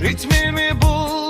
Ritmimi bul